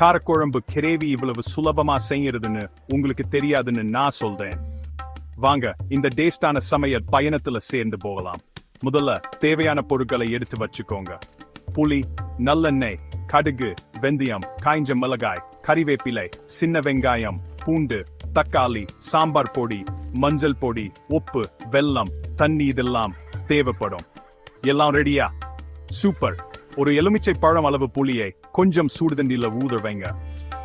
காரக்குழம்பு gravy இவ்வளவு சுலபமா செய்யறதுன்னு உங்களுக்கு தெரியாதுன்னு நான் சொல்றேன். வாங்க இந்த டேஸ்டான சமையல் பயணத்துல சேர்ந்து போகலாம். முதல்ல தேவையான பொருட்களை எடுத்து வச்சுக்கோங்க. புளி நல்லெண்ணெய் கடுகு வெந்தயம் காய்ஞ்ச மிளகாய் கறிவேப்பிலை சின்ன வெங்காயம் பூண்டு தக்காளி சாம்பார் பொடி மஞ்சள் பொடி உப்பு வெல்லம் தண்ணி இதெல்லாம் தேவைப்படும். எல்லாம் ரெடியா சூப்பர். ஒரு எலுமிச்சை பழம் அளவு புளியை கொஞ்சம் சூடு தண்ணியில ஊற வைங்க.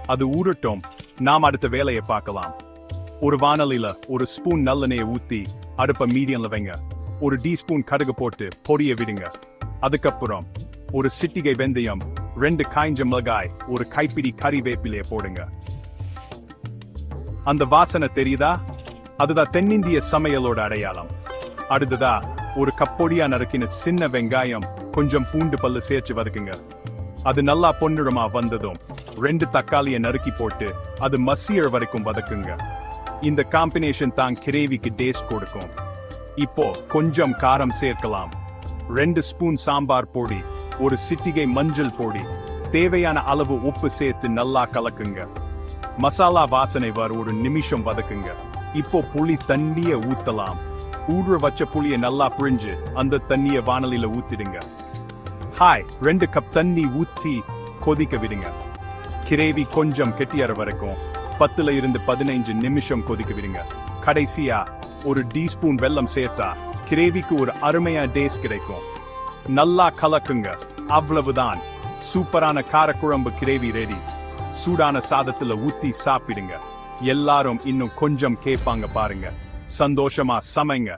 அது ஊறட்டும். நாம் அடுத்த வேலையை பார்க்கலாம். ஒரு வானலில ஒரு ஸ்பூன் நல்லெண்ணெயை ஊத்தி அடுப்ப மீடியம்ல வைங்க. ஒரு டீஸ்பூன் கடுகு போட்டு பொரிய விடுங்க. அதுக்கப்புறம் ஒரு சிட்டிகை வெந்தயம் ரெண்டு காய்ஞ்ச மிளகாய் ஒரு கைப்பிடி கறிவேப்பிலையை போடுங்க. அந்த வாசனை தெரியுதா? அதுதான் தென்னிந்திய சமையலோட அடையாளம். அடுத்ததா ஒரு கப்பொடியா நறுக்கின சின்ன வெங்காயம் கொஞ்சம் பூண்டு பல்லு சேர்த்து வதக்குங்க. அது நல்லா பொன்னிறமா வந்ததும் ரெண்டு தக்காளியை நறுக்கி போட்டு அது மசியல் வரைக்கும் வதக்குங்க. இந்த காம்பினேஷன் தான் கிரேவிக்கு டேஸ்ட் கொடுக்கும். இப்போ கொஞ்சம் காரம் சேர்க்கலாம். ரெண்டு ஸ்பூன் சாம்பார் பொடி ஒரு சிட்டிகை மஞ்சள் பொடி தேவையான அளவு உப்பு சேர்த்து நல்லா கலக்குங்க. மசாலா வாசனை வர ஒரு நிமிஷம் வதக்குங்க. இப்போ புளி தண்ணிய ஊத்தலாம். ஊடுற வச்ச புளிய நல்லா புழிஞ்சு அந்த தண்ணியை வானலில ஊத்திடுங்க. ஹாய் ரெண்டு கப் தண்ணி ஊத்தி கொதிக்க விடுங்க. கிரேவி கொஞ்சம் கெட்டியார வரைக்கும் பத்துல இருந்து பதினைஞ்சு நிமிஷம் கொதிக்க விடுங்க. கடைசியா ஒரு டீஸ்பூன் வெல்லம் சேர்த்தா கிரேவிக்கு ஒரு அருமையா டேஸ்ட் கிடைக்கும். நல்லா கலக்குங்க. அவ்வளவுதான். சூப்பரான காரக்குழம்பு கிரேவி ரெடி சூடான சாதத்துல ஊத்தி சாப்பிடுங்க. எல்லாரும் இன்னும் கொஞ்சம் கேட்பாங்க பாருங்க. சந்தோஷமா சமைங்க.